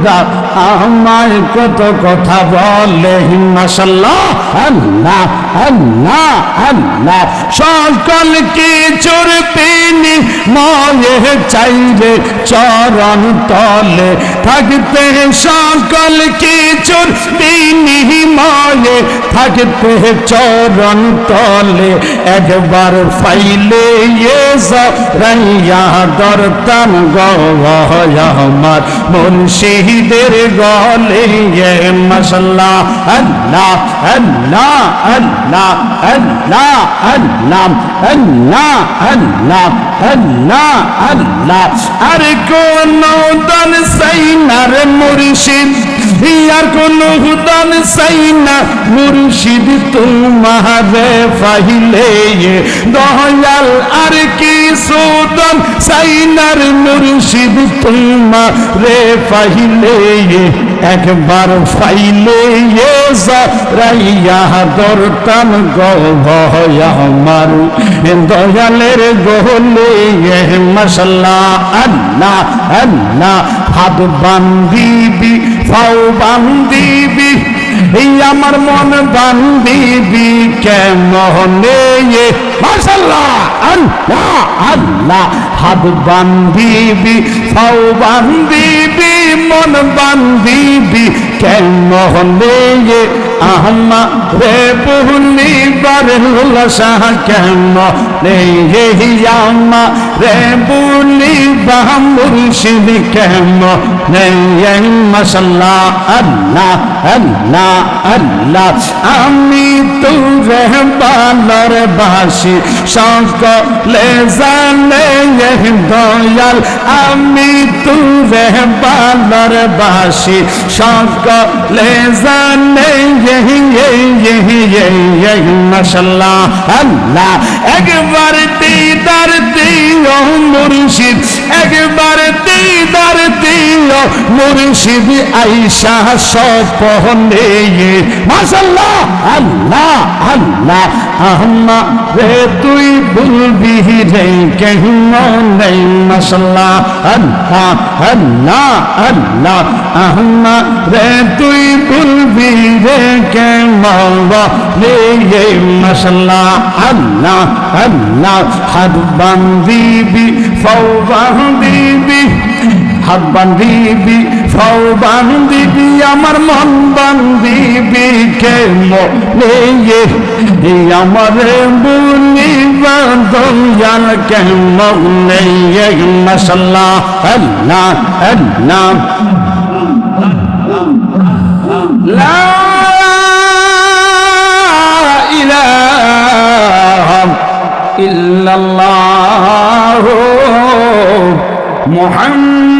খুদা, আমায় কত কথা বলে মাসাল্লাহ আল্লাহ আল্লাহ আল্লাহ। সকল কিছুর তিনি ময়ে চাইবে চরণ তলে। থাকতে সকল কিছুর বিনিময়ে থাকতে চরণ তলে, একবার ফাইলে রাইয়া দরতাম আমার মুর্শিদের গলে। মশলা আল্লাহ আল্লাহ আল্লাহ আল্লাহ আল্লাহ আল্লাহ আল্লাহ আল্লাহ আল্লাহ। আর কোন দান সাইনার মুর্শিদ আর কোন হুদান সাইনা মুর্শিদ তোমারে ফাইলে দয়াল আর কি সুদান সাইনার মুর্শিদ তোমারে ফাইলে একবার ফাইলে রাইয়া দরতাম গভয় আমার। দয়ালের গোলে মশলা আল্লাহ আল্লাহ। হাত বান্দিবি ফাও বান্দিবি, এই আমার মন বান্দিবি কেমনে মাশাল্লাহ আল্লাহ আল্লাহ, হাত বান্দিবি, ফাও বান্দিবি, মন বান্দিবি কেমনে আহমা রে পুহলি বারুল শাহ কেম রে আমা রে বুলি বামুর্শিদ কেম রে মশাল্লা আল্লাহ আল্লাহ আল্লাহ আমি তুরে বালর বাসি সকলে জানে দয়াল আমি তুরে বালর বাসি সকলে জানে মশাল্লাহ আল্লাহ একবার দিদার দিও মুর্শিদ Thank you, মুর্শিদ আইসা সপনে মাশাল্লাহ আল্লাহ আল্লাহ। আহম্মা রে তুই বলবি রে কেহম নেই। মাশাল্লাহ আল্লাহ আল্লাহ আল্লাহ। আহম্মা রে তুই বলবি রে কেমন মাশাল্লাহ আল্লাহ আল্লাহ। হাত বান্দিবি ফৌ বান্দিবি হাত বান্ধিবি ফাও বান্ধিবি আমার মন বান্ধিবি কে মনে আমার বুলি বান্ধন কে মনে মশাল্লাহ, আল্লাহ আল্লাহ। লা ইলাহা ইল্লাল্লাহ محمد